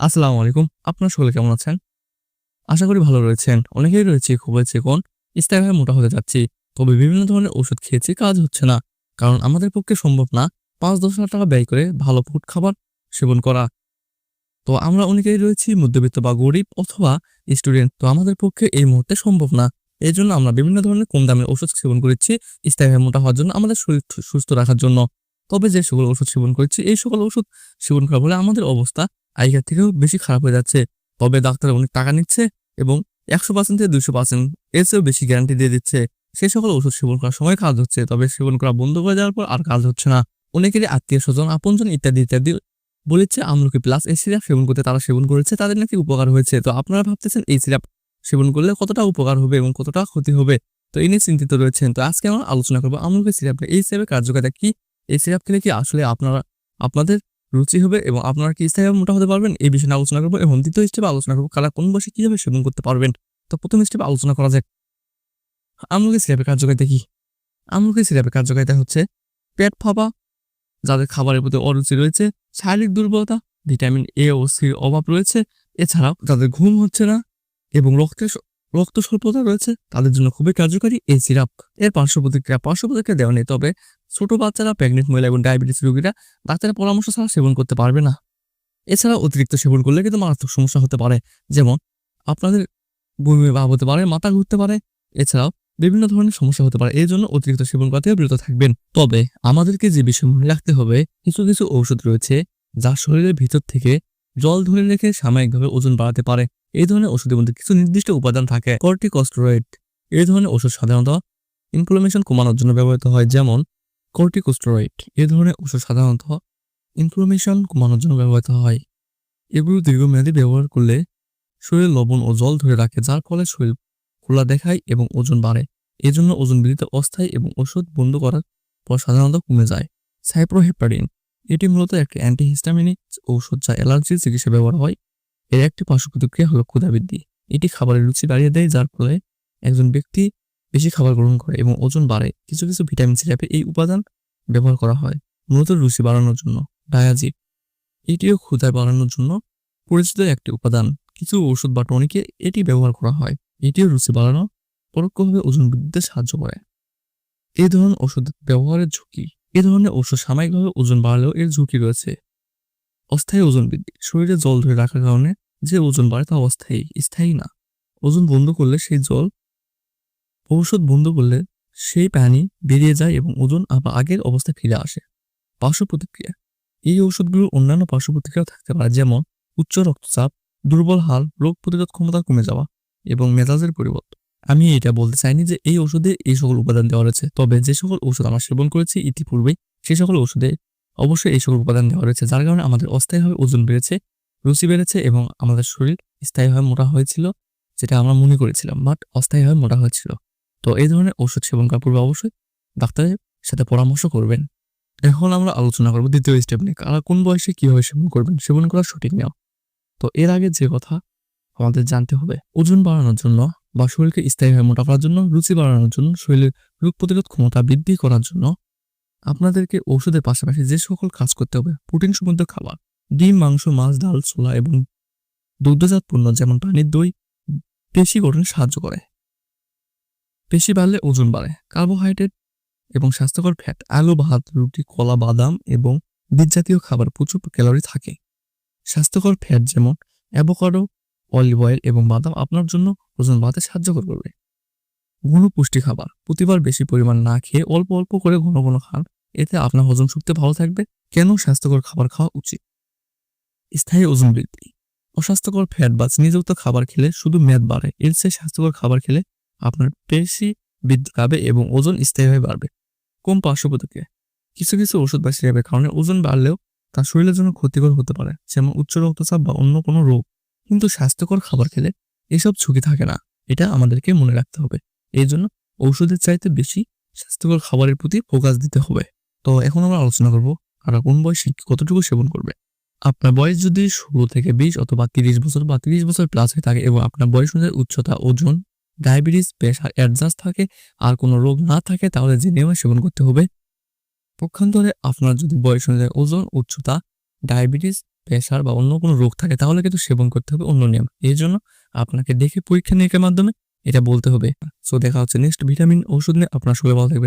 আসসালামু আলাইকুম। আপনার সকলে কেমন আছেন? আশা করি ভালো রয়েছেন। অনেকেই রয়েছে খুব হয়েছে কোন স্থায়ী হয়ে মোটা হতে যাচ্ছি। তবে বিভিন্ন ধরনের ওষুধ খেয়েছি, কাজ হচ্ছে না। কারণ আমাদের পক্ষে সম্ভব না পাঁচ দশ হাজার টাকা ব্যয় করে ভালো ফুড খাবার সেবন করা। তো আমরা অনেকেই রয়েছি মধ্যবিত্ত বা গরিব অথবা স্টুডেন্ট। তো আমাদের পক্ষে এই মুহূর্তে সম্ভব না। এই জন্য আমরা বিভিন্ন ধরনের কম দামের ওষুধ সেবন করেছি স্থায়ী মোটা হওয়ার জন্য আমাদের শরীর সুস্থ রাখার জন্য। তবে যে সকল ওষুধ সেবন করেছি, এই সকল ওষুধ সেবন করার ফলে আমাদের অবস্থা আগের থেকেও বেশি খারাপ হয়ে যাচ্ছে। তবে ডাক্তার অনেক টাকা নিচ্ছে এবং একশো পার্সেন্ট থেকে দুশো পার্সেন্ট এর চেয়েও বেশি গ্যারান্টি দিয়ে দিচ্ছে। সেই সকল ওষুধ সেবন করার সময় কাজ হচ্ছে, তবে সেবন করা বন্ধ করে দেওয়ার পর আর কাজ হচ্ছে না। অনেকেরই আত্মীয় স্বজন, আপনজন ইত্যাদি ইত্যাদি বলেছে আমলকি প্লাস এই সিরাপ সেবন করতে তারা সেবন করেছে, তাদের নাকি উপকার হয়েছে। তো আপনারা ভাবতেছেন এই সিরাপ সেবন করলে কতটা উপকার হবে এবং কতটা ক্ষতি হবে? তো এই নিয়ে চিন্তিত রয়েছেন। তো আজকে আমরা আলোচনা করব আমলকি সিরাপ এই সিরাপের কার্যকারিতা কি? এই সিরাপ খেলে কি আসলে আপনারা, আপনাদের রুচি হবে এবং আপনারা কি স্থায়ীভাবে মোটা হতে পারবেন? এই বিষয়ে আলোচনা করব এবং দ্বিতীয় স্টেপে আলোচনা করব, কারা কোন বয়সে কীভাবে সেবন করতে পারবেন? তো প্রথম স্টেপে আলোচনা করা যাক। আমলকি সিরাপের কার্যকারিতা কি? আমলকি সিরাপের কার্যকারিতা হচ্ছে পেট ফাঁপা, যাদের খাবারের প্রতি অরুচি রয়েছে, শারীরিক দুর্বলতা, ভিটামিন এ ও সির অভাব রয়েছে, এছাড়াও যাদের ঘুম হচ্ছে না এবং রক্তের রক্ত স্বল্পতা রয়েছে, তাদের জন্য খুবই কার্যকারী এই সিরাপ। এর পার্শ্ব প্রতিক্রিয়া পার্শ্ব প্রতিক্রিয়া দেওয়া নেই, তবে ছোট বাচ্চারা প্রেগনেন্ট মহিলা এবং ডায়াবেটিস রোগীরা ডাক্তারের পরামর্শ ছাড়া সেবন করতে পারবে না। এছাড়া অতিরিক্ত সেবন করলে কিন্তু মারাত্মক সমস্যা হতে পারে। যেমন, আপনাদের বমি ভাব হতে পারে, মাথা ঘুরতে পারে। এছাড়াও বিভিন্ন ধরনের সমস্যা হতে পারে। এই জন্য অতিরিক্ত সেবন করা থেকে বিরত থাকবেন। তবে আমাদেরকে যে বিষয় মনে রাখতে হবে, কিছু কিছু ঔষধ রয়েছে যা শরীরের ভিতর থেকে জল ধরে রেখে সাময়িকভাবে ওজন বাড়াতে পারে। এই ধরনের ওষুধের মধ্যে কিছু নির্দিষ্ট উপাদান থাকে। কর্টিকস্টেরয়েড। এই ধরনের ওষুধ সাধারণত ইনফ্লামেশন কমানোর জন্য ব্যবহৃত হয়। যেমন কর্টিকোস্টেরয়েড, এ ধরনের ওষুধ সাধারণত ইনফ্লামেশন কমানোর জন্য ব্যবহৃত হয়। এগুলো দীর্ঘমেয়াদী ব্যবহার করলে শরীরে লবণ ও জল ধরে রাখে, যার ফলে শরীর খোলা দেখায় এবং ওজন বাড়ে। এজন্য ওজন বৃদ্ধিতে অস্থায়ী এবং ওষুধ বন্ধ করার পর সাধারণত কমে যায়। সাইপ্রোহেপারিন, এটি মূলত একটি অ্যান্টিহিস্টামিনিক ঔষধ যা অ্যালার্জির চিকিৎসা ব্যবহার হয়। এর একটি পার্শ্ব প্রতিক্রিয়া হলো ক্ষুধা বৃদ্ধি এটি খাবারের রুচি বাড়িয়ে দেয়, যার ফলে একজন ব্যক্তি বেশি খাবার গ্রহণ করে এবং ওজন বাড়ে কিছু কিছু ভিটামিন সিরাপে এই উপাদান ব্যবহার করা হয়, মূলত রুচি বাড়ানোর জন্য। ডায়াজিট এটিও ক্ষুধা বাড়ানোর জন্য পরিচিত একটি উপাদান। কিছু ওষুধ বা টনিকে এটি ব্যবহার করা হয়, এটিও রুচি বাড়ানো পরোক্ষভাবে ওজন বৃদ্ধিতে সাহায্য করে। এই ধরনের ওষুধ ব্যবহারের ঝুঁকি, এ ধরনের ওষুধ সাময়িকভাবে ওজন বাড়লেও এর ঝুঁকি রয়েছে। অস্থায়ী ওজন বৃদ্ধি, শরীরে জল ধরে রাখার কারণে যে ওজন বাড়ে তা অস্থায়ী, স্থায়ী না। ওজন বন্ধ করলে সেই জল ঔষধ বন্ধ করলে সেই পানি বেরিয়ে যায় এবং ওজন আবার আগের অবস্থায় ফিরে আসে। পার্শ্ব প্রতিক্রিয়া এই ওষুধগুলোর অন্যান্য পার্শ্ব প্রতিক্রিয়াও থাকতে পারে, যেমন উচ্চ রক্তচাপ, দুর্বল হাল রোগ প্রতিরোধ ক্ষমতা কমে যাওয়া এবং মেজাজের পরিবর্তন। আমি এটা বলতে চাইনি যে এই ওষুধে এই সকল উপাদান দেওয়া রয়েছে, তবে যে সকল ওষুধ আমরা সেবন করেছি ইতিপূর্বে সেই সকল ওষুধে অবশ্যই এই সকল উপাদান দেওয়া রয়েছে, যার কারণে আমাদের অস্থায়ীভাবে ওজন বেড়েছে, রুচি বেড়েছে এবং আমাদের শরীর স্থায়ীভাবে মোটা হয়েছিল, যেটা আমরা মনে করেছিলাম, বাট অস্থায়ীভাবে মোটা হয়েছিল। তো এই ধরনের ওষুধ সেবন করার পূর্বে অবশ্যই ডাক্তারের সাথে পরামর্শ করবেন। এখন আমরা আলোচনা করব দ্বিতীয় স্টেপ নিয়ে, কারা কোন বয়সে কীভাবে সেবন করবেন, সেবন করা সঠিক নেওয়া তো এর আগে যে কথা আমাদের জানতে হবে, ওজন বাড়ানোর জন্য বা শরীরকে স্থায়ীভাবে মোটা করার জন্য, রুচি বাড়ানোর জন্য, শরীরের রোগ প্রতিরোধ ক্ষমতা বৃদ্ধি করার জন্য আপনাদেরকে ওষুধের পাশাপাশি যে সকল কাজ করতে হবে, প্রোটিন সমৃদ্ধ খাবার, ডিম, মাংস, মাছ, ডাল, ছোলা এবং দুগ্ধজাত পণ্য যেমন পানির দই পেশি গঠনে সাহায্য করে। পেশি বাড়লে ওজন বাড়ে। কার্বোহাইড্রেট এবং স্বাস্থ্যকর ফ্যাট, আলু, ভাত, রুটি, কলা, বাদাম এবং বীজ জাতীয় খাবার প্রচুর ক্যালোরি থাকে। স্বাস্থ্যকর ফ্যাট যেমন অ্যাভোকাডো, অলিভ অয়েল এবং বাদাম আপনার জন্য ওজন বাড়াতে সাহায্য করবে। ঘন পুষ্টি খাবার, প্রতিবার বেশি পরিমাণ না খেয়ে অল্প অল্প করে ঘন ঘন খান, এতে আপনার হজম শক্তি ভালো থাকবে। কেন স্বাস্থ্যকর খাবার খাওয়া উচিত? স্থায়ী ওজন বৃদ্ধি। অস্বাস্থ্যকর ফ্যাট বা চিনিযুক্ত খাবার খেলে শুধু মেদ বাড়ে, এর চেয়ে স্বাস্থ্যকর খাবার খেলে আপনার পেশি বৃদ্ধি পাবে এবং ওজন স্থায়ীভাবে বাড়বে। কম পার্শ্ব কিছু কিছু ওষুধ বা সিরাপের কারণে ওজন বাড়লেও তা শরীরের জন্য ক্ষতিকর হতে পারে, যেমন উচ্চ রক্তচাপ বা অন্য কোনো রোগ। কিন্তু স্বাস্থ্যকর খাবার খেলে এসব ঝুঁকি থাকে না, এটা আমাদেরকে মনে রাখতে হবে। এই জন্য ঔষধের চাইতে বেশি স্বাস্থ্যকর খাবারের প্রতি ফোকাস দিতে হবে। তো এখন আমরা আলোচনা করব আর কোন বয়সে কতটুকু সেবন করবে। আপনার বয়স যদি ষোলো থেকে বিশ অথবা তিরিশ বছর বা তিরিশ বছর প্লাস হয়ে থাকে এবং আপনার বয়স অনুযায়ী উচ্চতা, ওজন ডায়াবেটিস, প্রেশার অ্যাডজাস্ট থাকে, আর কোনো রোগ না থাকে, তাহলে যে নিয়মে সেবন করতে হবে। পক্ষান্তরে আপনার যদি বয়স অনুযায়ী ওজন, উচ্চতা, ডায়াবেটিস, প্রেশার বা অন্য কোনো রোগ থাকে, তাহলে কিন্তু সেবন করতে হবে অন্য নিয়ম। এই জন্য আপনাকে দেখে পরীক্ষা নিরীক্ষার মাধ্যমে এটা বলতে হবে। সো দেখা হচ্ছে নেক্সট ভিটামিন ওষুধ নিয়ে। আপনার শরীরে ভালো থাকবেন।